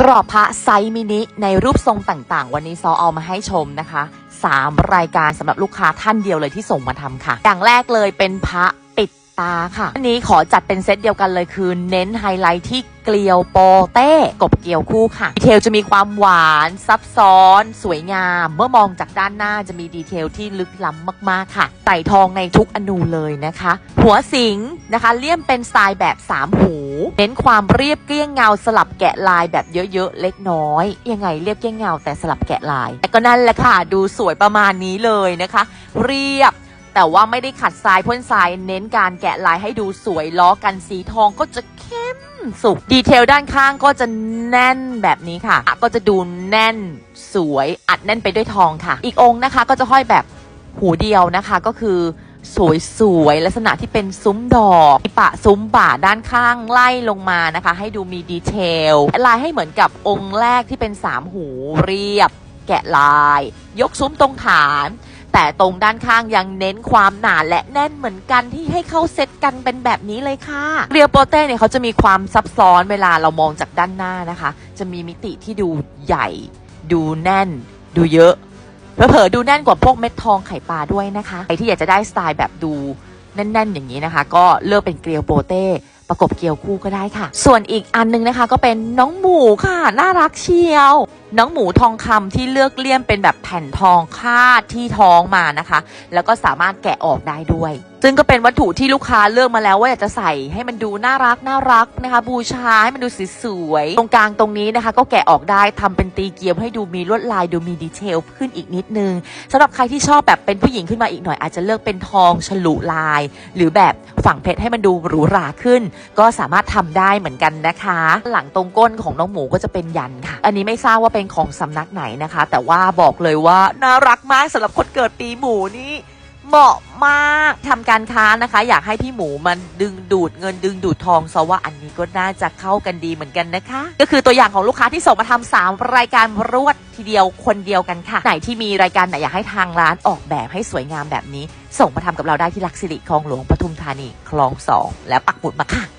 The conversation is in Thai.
กรอบพระไซส์มินิในรูปทรงต่างๆ วันนี้ซอเอามาให้ชมนะคะ 3 รายการสำหรับลูกค้าท่านเดียวเลยที่ส่งมาทำค่ะ อย่างแรกเลยเป็นพระ ตาค่ะ อันนี้ขอจัดเป็นเซตเดียวกันเลยคือ เน้นไฮไลท์ที่เกลียวโปเต้กบเกลียวคู่ค่ะ ดีเทลจะมีความหวานซับซ้อน สวยงาม เมื่อมองจากด้านหน้าจะมีดีเทลที่ลึกล้ำมากๆค่ะใส่ทองในทุกอนูเลยนะคะ หัวสิงนะคะเลี่ยมเป็นสไตล์แบบ 3 หูเน้นความเรียบเกลี้ยงเงาสลับแกะลายแบบเยอะๆเล็กน้อย ยังไงเรียบเกลี้ยงเงาแต่สลับแกะลายแต่ก็นั่นแหละค่ะ ดูสวยประมาณนี้เลยนะคะ เรียบ แต่ว่าไม่ได้ขัดทรายพ่นทรายเน้นการแกะลายให้ดูสวยล้อกันสีทองก็จะเข้มสุกดีเทลด้านข้างก็จะแน่นแบบนี้ค่ะ ก็จะดูแน่นสวยอัดแน่นไปด้วยทองค่ะ อีกองค์นะคะก็จะห้อยแบบหูเดียวนะคะก็คือสวยๆลักษณะที่เป็นซุ้มดอกปะซุ้มบ่าด้านข้างไล่ลงมานะคะ ให้ดูมีดีเทลลายให้เหมือนกับองค์แรกที่เป็นสามหูเรียบ แกะลาย ยกซุ้มตรงฐาน แต่ตรงด้านข้างยังเน้นความหนาและแน่นเหมือนกันที่ให้เข้าเซตกันเป็นแบบนี้เลยค่ะเรียวโปเต้เนี่ยเขาจะมีความซับซ้อนเวลาเรามองจากด้านหน้านะคะ จะมีมิติที่ดูใหญ่ ดูแน่น ดูเยอะเผลอๆดูแน่นกว่าพวกเม็ดทองไข่ปลาด้วยนะคะใครที่อยากจะได้สไตล์แบบดูแน่น ๆ อย่างนี้นะคะ ก็เลือกเป็นเกลียวโปเต้ ประกบเกี่ยวคู่ก็ได้ค่ะ ส่วนอีกอันนึงนะคะ ก็เป็นน้องหมูค่ะน่ารักเชียว น้องหมูทองคำที่เลือกเลี่ยมเป็นแบบแผ่นทองคาดที่ท้องมานะคะ แล้วก็สามารถแกะออกได้ด้วยซึ่งก็เป็นวัตถุที่ลูกค้าเลือกมาแล้วว่าอยากจะใส่ให้มันดูน่ารักน่ารักนะคะ บูชาให้มันดูสวยๆตรงกลางตรงนี้นะคะ ก็แกะออกได้ทำเป็นตีเกียมให้ดูมีลวดลายดูมีดีเทลขึ้นอีกนิดนึงสำหรับใครที่ชอบแบบเป็นผู้หญิงขึ้นมาอีกหน่อย อาจจะเลือกเป็นทองฉลุลาย หรือแบบฝังเพชรให้มันดูหรูหราขึ้น ก็สามารถทำได้เหมือนกันนะคะ หลังตรงก้นของน้องหมูก็จะเป็นยันค่ะ อันนี้ไม่ทราบว่าเป็นของสำนักไหนนะคะ แต่ว่าบอกเลยว่าน่ารักมากสำหรับคนเกิดปีหมูนี่ เหมาะมากทำการค้านะคะ อยากให้พี่หมูมันดึงดูดเงินดึงดูดทองซะว่าอันนี้ก็น่าจะเข้ากันดีเหมือนกันนะคะ ก็คือตัวอย่างของลูกค้าที่ส่งมาทำสามรายการรวดทีเดียวคนเดียวกันค่ะ ไหนที่มีรายการไหนอยากให้ทางร้านออกแบบให้สวยงามแบบนี้ ส่งมาทำกับเราได้ที่ลักสิริคลองหลวงปทุมธานีคลองสองและปักหมุดมาค่ะ